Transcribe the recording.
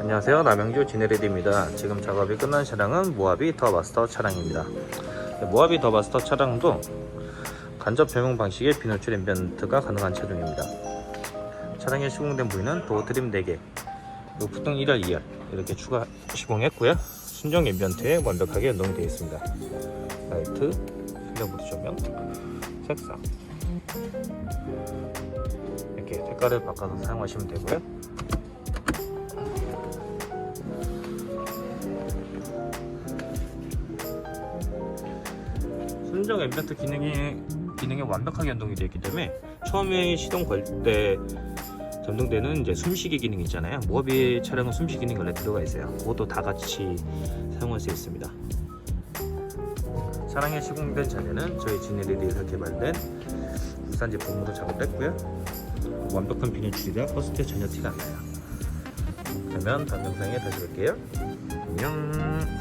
안녕하세요. 남양주 지네레디입니다. 지금 작업이 끝난 차량은 모하비 더 마스터 차량입니다. 모하비 더 마스터 차량도 간접 적용 방식의 비노출 앰비언트가 가능한 차종입니다. 차량에 시공된 부위는 도어 트림 4개 루프등 1열 2열 이렇게 추가 시공했고요. 순정 앰비언트에 완벽하게 연동이 되어 있습니다. 라이트 필러부드 조명 색상. 이렇게 색깔을 바꿔서 사용하시면 되고요 순정 앰비언트 기능이 기능에 완벽하게 연동이 되어 있기 때문에 처음에 시동 걸 때 전동되는 이제 숨쉬기 기능 있잖아요. 모하비 차량은 숨쉬기 기능이 원래 들어가 있어요. 그것도 다 같이 사용할 수 있습니다. 차량에 시공된 자재는 저희 지네리디에서 개발된 국산 제품으로 작업했고요. 완벽한 비닐출이라 버스 때 전혀 티가 안 나요. 그러면 다음 영상에 다시 올게요. 안녕.